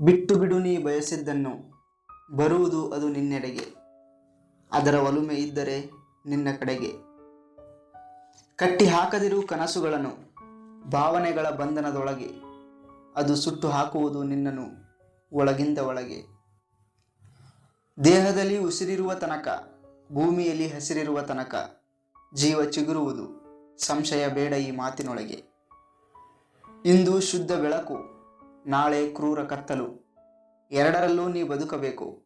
ಬಿಟ್ಟು ಬಿಡು ನೀ ಬಯಸಿದ್ದನ್ನು, ಬರುವುದು ಅದು ನಿನ್ನೆಡೆಗೆ. ಅದರ ಒಲುಮೆ ಇದ್ದರೆ ನಿನ್ನ ಕಡೆಗೆ. ಕಟ್ಟಿ ಹಾಕದಿರು ಕನಸುಗಳನ್ನು, ಭಾವನೆಗಳ ಬಂಧನದೊಳಗೆ. ಅದು ಸುಟ್ಟು ಹಾಕುವುದು ನಿನ್ನನ್ನು ಒಳಗಿಂದ ಒಳಗೆ. ದೇಹದಲ್ಲಿ ಉಸಿರಿರುವ ತನಕ, ಭೂಮಿಯಲ್ಲಿ ಹಸಿರಿರುವ ತನಕ ಜೀವ ಚಿಗುರುವುದು ಸಂಶಯ ಬೇಡ ಈ ಮಾತಿನೊಳಗೆ. ಇಂದು ಶುದ್ಧ ಬೆಳಕು ನಾಳೆ ಕ್ರೂರ ಕತ್ತಲು. ಎರಡರಲ್ಲೂ ನೀ ಬದುಕಬೇಕು.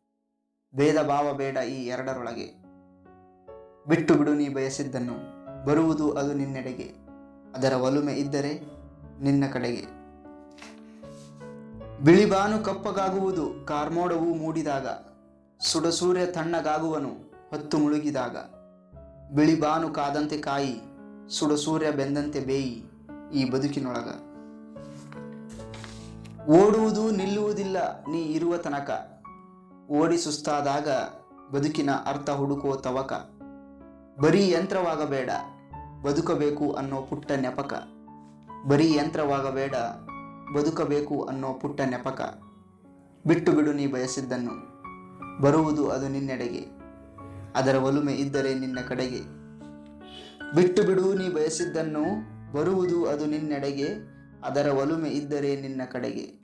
ಭೇದ ಭಾವ ಬೇಡ ಈ ಎರಡರೊಳಗೆ. ಬಿಟ್ಟು ಬಿಡು ನೀ ಬಯಸಿದ್ದನ್ನು. ಬರುವುದು ಅದು ನಿನ್ನೆಡೆಗೆ. ಅದರ ಒಲುಮೆ ಇದ್ದರೆ ನಿನ್ನ ಕಡೆಗೆ. ಬಿಳಿಬಾನು ಕಪ್ಪಗಾಗುವುದು ಕಾರ್ಮೋಡವು ಮೂಡಿದಾಗ. ಸುಡಸೂರ್ಯ ತಣ್ಣಗಾಗುವನು ಹೊತ್ತು ಮುಳುಗಿದಾಗ. ಬಿಳಿಬಾನು ಕಾದಂತೆ ಕಾಯಿ, ಸುಡಸೂರ್ಯ ಬೆಂದಂತೆ ಬೇಯಿ ಈ ಬದುಕಿನೊಳಗ. ಓಡುವುದು ನಿಲ್ಲುವುದಿಲ್ಲ, ನೀ ಇರುವ ತನಕ. ಓಡಿ ಸುಸ್ತಾದಾಗ ಬದುಕಿನ ಅರ್ಥ ಹುಡುಕೋ ತವಕ. ಬರೀ ಯಂತ್ರವಾಗಬೇಡ, ಬದುಕಬೇಕು ಅನ್ನೋ ಪುಟ್ಟ ನೆಪಕ ಬರೀ ಯಂತ್ರವಾಗಬೇಡ, ಬದುಕಬೇಕು ಅನ್ನೋ ಪುಟ್ಟ ನೆಪಕ ಬಿಟ್ಟು ಬಿಡು ನೀ ಬಯಸಿದ್ದನ್ನು. ಬರುವುದು ಅದು ನಿನ್ನೆಡೆಗೆ. ಅದರ ಒಲುಮೆ ಇದ್ದರೆ ನಿನ್ನ ಕಡೆಗೆ. ಬಿಟ್ಟು ಬಿಡು ನೀ ಬಯಸಿದ್ದನ್ನು, ಬರುವುದು ಅದು ನಿನ್ನೆಡೆಗೆ. ಅದರ ಒಲುಮೆ ಇದ್ದರೆ ನಿನ್ನ ಕಡೆಗೆ.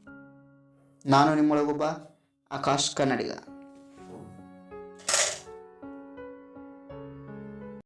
ನಾನು ನಿಮ್ಮೊಳಗೊಬ್ಬ ಆಕಾಶ್ ಕನ್ನಡಿಗ.